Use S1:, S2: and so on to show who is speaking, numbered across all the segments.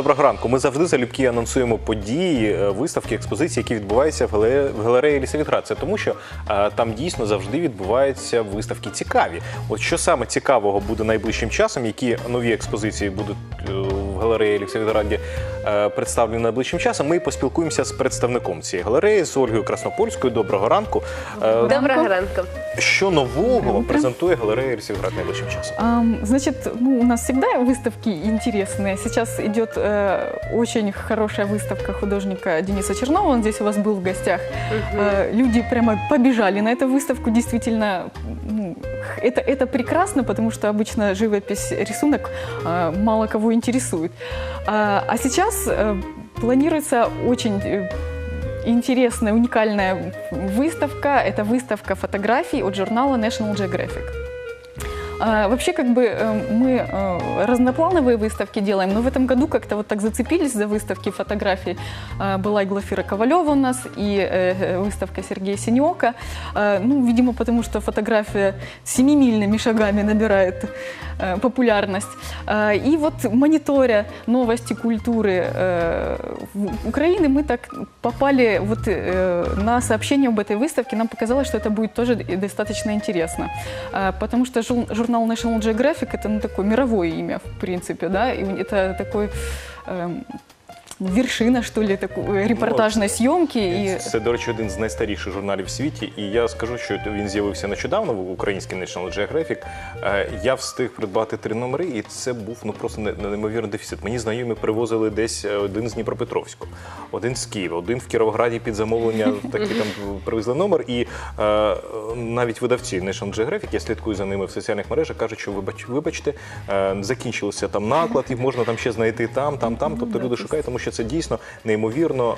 S1: Доброго ранку. Ми завжди залюбки анонсуємо події, е, виставки, експозиції, які відбуваються в галереї. Це тому, що а, там дійсно завжди відбуваються виставки цікаві. От що саме цікавого буде найближчим часом, які нові експозиції будуть е, в галереї Лісовітраді е, представлені найближчим часом. Ми поспілкуємося з представником цієї галереї з Ольгою Краснопольською. Доброго ранку. Е,
S2: Доброго ранку.
S1: Що нового
S3: утро.
S1: презентує галерея Лісовітрат найближчим часом?
S3: Ам, Значит, ну, у нас всегда выставки интересные. Сейчас идет э, очень хорошая выставка художника Дениса Чернова. Он здесь у вас был в гостях. Э, люди прямо побежали на эту выставку. Действительно, ну, х- это, это прекрасно, потому что обычно живопись, рисунок э, мало кого интересует. А, а сейчас э, планируется очень э, интересная, уникальная выставка. Это выставка фотографий от журнала National Geographic. А, Вообще, как бы э, мы э, разноплановые выставки делаем, но в этом году как-то вот так зацепились за выставки фотографий. А, Была и Глафира Ковалева у нас, и э, выставка Сергея Синьока. А, Ну, видимо, потому что фотография семимильными шагами набирает популярность. И вот мониторя новости культуры Украины, мы так попали вот на сообщение об этой выставке. Нам показалось, что это будет тоже достаточно интересно. Потому что журн- журнал National Geographic это ну, такое мировое имя, в принципе, да, и это такой эм, вершина, что ли, такой репортажной съемки. И
S1: Це, до речі, один з найстаріших журналів в світі, і я скажу, що він з'явився нещодавно в українській National Geographic. Е, Я встиг придбати три номери, і це був ну просто неймовірний дефіцит. Мені знайомі привозили десь е, один з Дніпропетровську, один з Києва, один в Кіровограді під замовлення. Такі там привезли номер. І е, навіть видавці National Geographic, я слідкую за ними в соціальних мережах, кажуть, що вибач, вибачте, е, закінчилося там наклад, і можна там ще знайти там, там, там. Тобто люди шукають, тому що це дійсно неймовірно.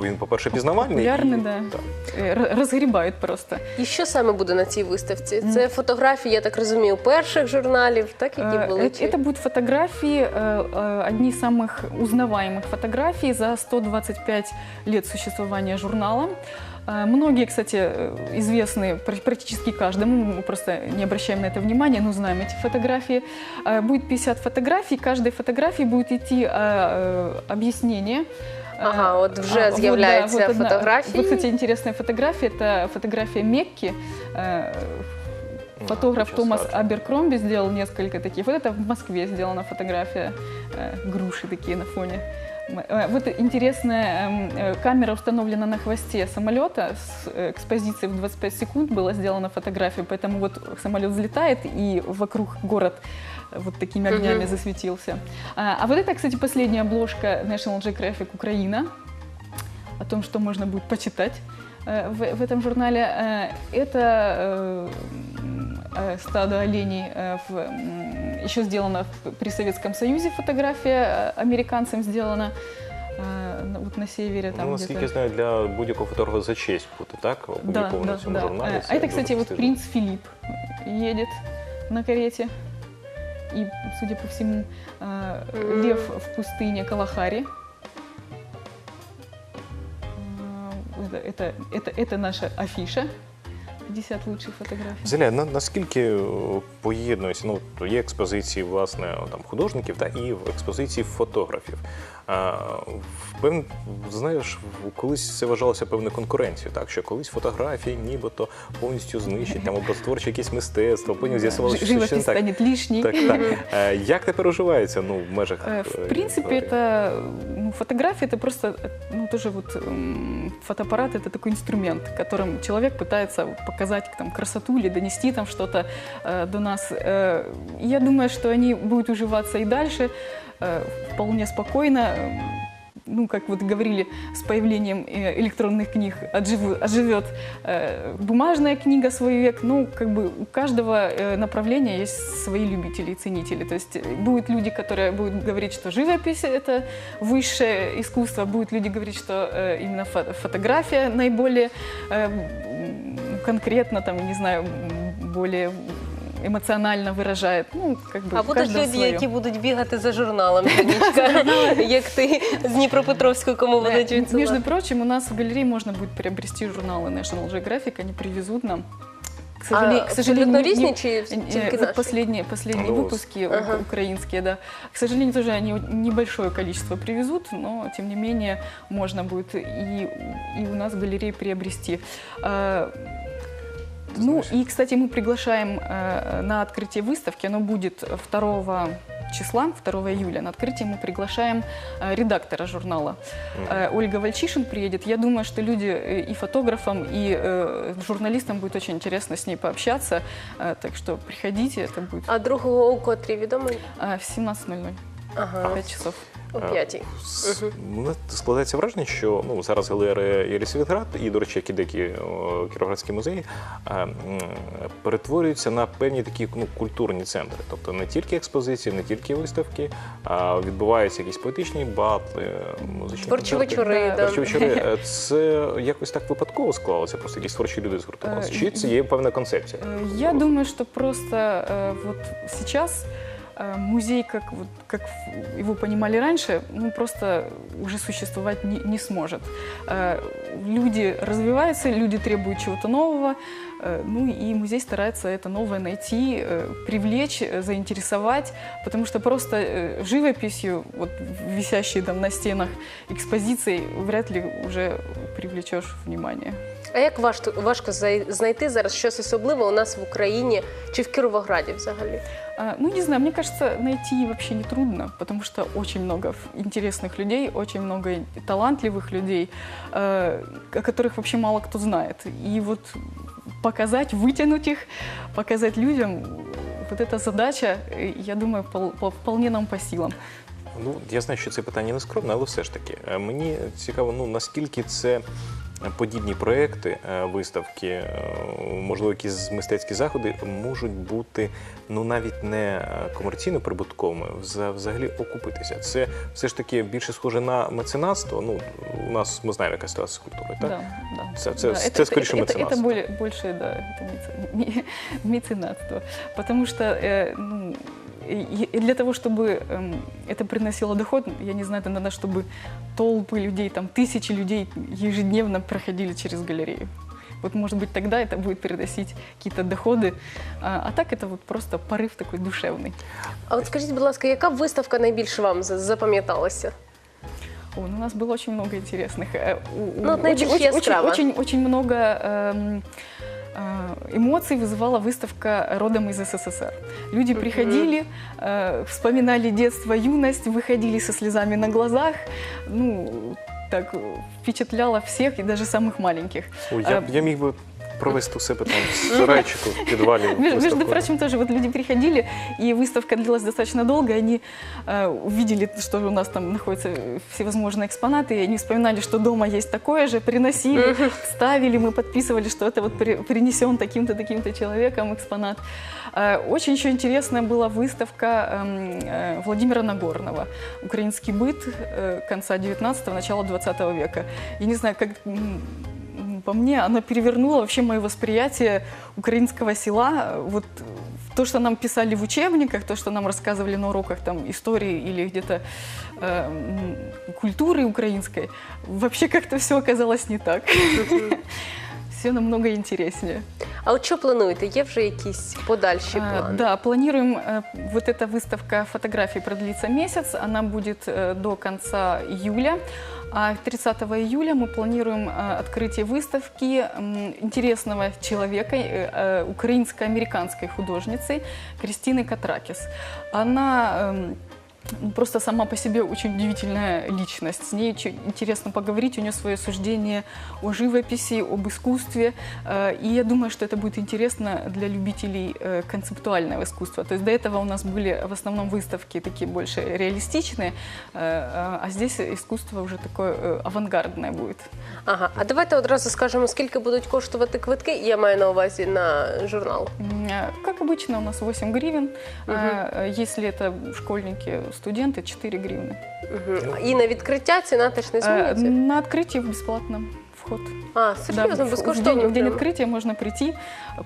S1: е, Він, по-перше, пізнавальний.
S3: популярный,
S1: і-
S3: да,
S1: так.
S3: э, р- разгребают просто.
S2: І що саме буде на цій виставці? Це фотографії, я так розумію, перших журналів, так які
S3: Э,
S2: були?
S3: э,
S2: чи-
S3: Это будут фотографии, э, э, одни из самых узнаваемых фотографий за 125 лет существования журнала. Э, Многие, кстати, э, известны пр- практически каждому, мы просто не обращаем на это внимания, но знаем эти фотографии. Э, Будет 50 фотографий, каждой фотографии будет идти э, э, объяснение.
S2: Ага, вот уже
S3: а, вот, да,
S2: з'являються
S3: вот одна-
S2: фотографії.
S3: Вот, кстати, интересная фотография. Это фотография Мекки. Э, Фотограф
S1: сейчас
S3: Томас
S1: скажу.
S3: Аберкромби сделал несколько таких. Вот это в Москве сделана фотография. э, Груши такие на фоне. Э, Вот интересная эм, э, камера установлена на хвосте самолета с э, экспозицией в 25 секунд была сделана фотография, поэтому вот самолет взлетает и вокруг город вот такими огнями
S2: Мгм.
S3: засветился. А а вот это, кстати, последняя обложка National Geographic Украина о том, что можно будет почитать в, в этом журнале. Это стадо оленей э, в, м, еще сделано в- при Советском Союзе фотография э, американцем сделана э, на- вот на севере. Там
S1: ну, наскільки
S3: где-то.
S1: я знаю, для будь-якого фотографа за честь бути, так?
S3: Да,
S1: Опубліковано
S3: да,
S1: в цьому
S3: да.
S1: журналі.
S3: Э, А это,
S1: дуже
S3: кстати, вот
S1: престижно.
S3: принц Филипп едет на карете. И, судя по всему, э,
S2: М.
S3: лев в пустыне Калахари. Э, Это, это, это, это наша афиша. 50 лучших фотографий.
S1: Зеля, на, наскільки е, поєднується, ну, то є експозиції, власне, там, художників, та, і в експозиції фотографів. А, в пев... Знаєш, в- колись це вважалося певною конкуренцією, так, що колись фотографії нібито повністю знищать, там, образотворче якесь мистецтво, потім з'ясувалося,
S3: Ж-
S1: що це не
S3: Живопись
S1: так.
S3: станет лишней.
S1: Так, так. Е, Як тепер уживається ну, в межах?
S3: Э,
S1: е,
S3: В принципе,
S1: галереї?
S3: это ну, фотография, это просто, э, ну, тоже вот м, фотоаппарат это такой инструмент, которым человек пытается показать там красоту или донести там что-то э, до нас. Э, я думаю, что они будут уживаться и дальше э, вполне спокойно. Э, Ну, как вот говорили, с появлением э, электронных книг отжив- оживет э, бумажная книга свой век. Ну, как бы у каждого э, направления есть свои любители и ценители. То есть э, будут люди, которые будут говорить, что живопись это высшее искусство, будут люди говорить, что э, именно фо- фотография наиболее э, конкретно, там, не знаю, м, более емоціонально виражає. Ну, как бы,
S2: А
S3: у
S2: будуть
S3: каждого
S2: люди,
S3: своє.
S2: які будуть бігати за журналом, Танечка, як ти з Дніпропетровського, кому будуть
S3: Э, Между
S2: відсилати.
S3: прочим, у нас в галерее можно будет приобрести журналы National Geographic, они привезут нам. к сожалению,
S2: А
S3: к сожалению,
S2: абсолютно
S3: не-
S2: різні чи
S3: Э,
S2: тільки
S3: вот
S2: наші?
S3: последние, последние
S1: Ну,
S3: выпуски у-
S2: Ага.
S3: украинские, да. К сожалению, тоже они небольшое количество привезут, но тем не менее можно будет и, и у нас в галерее приобрести. Ну
S1: знаешь-
S3: и, кстати, мы приглашаем э, на открытие выставки, оно будет 2 числа, 2 июля. На открытие мы приглашаем э, редактора журнала. Э, Ольга Вальчишин приедет. Я думаю, что люди э, и фотографам, и э, журналистам будет очень интересно с ней пообщаться. Э, Так что приходите, это будет
S2: А другого у котрій відомо?
S3: э, в 17.00,
S2: Ага,
S3: 5 часов.
S2: о п'ятій.
S1: С- Мене складається враження, що ну зараз галерея Єлісавітград і, до речі, як і деякі о, кіровоградські музеї е, м, перетворюються на певні такі ну, культурні центри. Тобто не тільки експозиції, не тільки виставки, а відбуваються якісь поетичні батли, музичні
S2: Творчі
S1: концерти.
S2: вечори,
S3: Да.
S2: да.
S1: Творчі вечори. Е, Це якось так випадково склалося, просто якісь творчі люди згуртувалися.
S3: Е,
S1: Чи це є певна концепція?
S3: Э, Я думаю, что просто э, вот сейчас э, музей, как, вот, как его понимали раньше, ну, просто уже существовать не, не сможет. Э, Люди развиваются, люди требуют чего-то нового, э, ну и музей старается это новое найти, э, привлечь, э, заинтересовать, потому что просто э, живописью, вот висящей там на стенах экспозицией, вряд ли уже привлечешь внимание.
S2: А як важко, важко зай- знайти зараз щось особливе у нас в Україні чи в Кіровограді взагалі?
S3: А, Ну, не знаю, мне кажется, найти вообще не трудно, потому что очень много ф- интересных людей, очень много и талантливых людей, э, о которых вообще мало кто знает. И вот показать, вытянуть их, показать людям, вот эта задача, э, я думаю, пол- пол- вполне нам по силам.
S1: Ну, я знаю, що це питання не скромне, але все ж таки. е, Мені цікаво, ну наскільки це подібні проекти, е, виставки, е, можливо, якісь мистецькі заходи можуть бути ну навіть не е, комерційно прибутковими, вза- взагалі окупитися. Це все ж таки більше схоже на меценатство. Ну, у нас ми знаємо, яка ситуація з культурою, так?
S3: Да, да.
S1: Це- це-
S3: Да,
S1: це скоріше
S3: это, это, это
S1: меценатство.
S3: более, больше, да, это меце- ме- меценатство. Потому что э, ну, и- для того, чтобы эм, это приносило доход, я не знаю, это надо, чтобы толпы людей, там тысячи людей ежедневно проходили через галерею. Вот, может быть, тогда это будет приносить какие-то доходы. А, а так это вот просто порыв такой душевный.
S2: А от скажіть, будь ласка, яка виставка найбільше вам за- запам'яталася?
S3: Ой, ну, у нас было очень много интересных. э,
S2: Ну, вот
S3: очень, очень, очень, очень, очень много эм, эмоций вызывала выставка родом из СССР. Люди приходили, э, вспоминали детство, юность, выходили со слезами на глазах. Ну, так э, впечатляло всех и даже самых маленьких.
S1: Ой, я,
S3: Е,
S1: я міг би провести у себе там в сарайчику в підвалі.
S3: Между, прочим, тоже вот люди приходили, и выставка длилась достаточно долго, они э, увидели, что у нас там находятся всевозможные экспонаты, и они вспоминали, что дома есть такое же, приносили, ставили, мы подписывали, что это вот при- принесен таким-то, таким-то человеком экспонат. Э, Очень еще интересная была выставка эм, э, Владимира Нагорного «Украинский быт э, конца 19-го, начала 20 века». Я не знаю, как по мне, оно перевернуло вообще мое восприятие украинского села. Вот то, что нам писали в учебниках, то, что нам рассказывали на уроках там, истории или где-то э, культуры украинской, вообще как-то все оказалось не так Все намного интереснее.
S2: А от що плануєте? Є вже якісь подальші
S3: А,
S2: плани?
S3: Да, планируем, э, вот эта выставка фотографий продлится месяц, она будет э, до конца июля. А 30 июля мы планируем э, открытие выставки м, интересного человека, э, э, украинско-американской художницы Кристины Катракис. Она эм, просто сама по себе очень удивительная личность. С ней очень интересно поговорить, у нее свое суждение о живописи, об искусстве. Э, И я думаю, что это будет интересно для любителей э, концептуального искусства. То есть до этого у нас были в основном выставки такие больше реалистичные, э, а здесь искусство уже такое авангардное будет.
S2: Ага, а давайте одразу скажемо, скільки будуть коштувати квитки. Я маю на увазі на журнал.
S3: Как обычно, у нас 8 гривен. Э, Если это школьники, студенты, 4 гривны.
S2: Угу. І на відкриття ціна теж не
S3: Э,
S2: зміниться.
S3: На открытии бесплатно вход.
S2: А,
S3: Да,
S2: серйозно,
S3: в- в,
S2: безкоштовно.
S3: день, в день
S2: прямо?
S3: открытия можно прийти,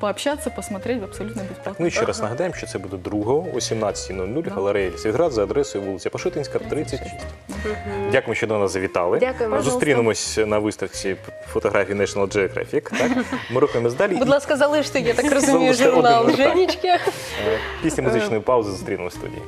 S3: пообщаться, посмотреть абсолютно бесплатно.
S1: Ну і ще раз нагадаємо, що це буде 2 о 17.00
S3: Да.
S1: галерея Лісвітград за адресою вулиця Пашутинська, 36. Дякуємо, що до нас завітали.
S2: Дякуємо.
S3: Пожалуйста.
S1: Зустрінемось на виставці фотографій National Geographic. Так? Ми рухаємось далі.
S2: Будь ласка, залиште, я так розумію,
S1: Залиште
S2: журнал
S1: один вертак.
S2: Женічки.
S1: І, е, Після музичної паузи зустрінемось в студії.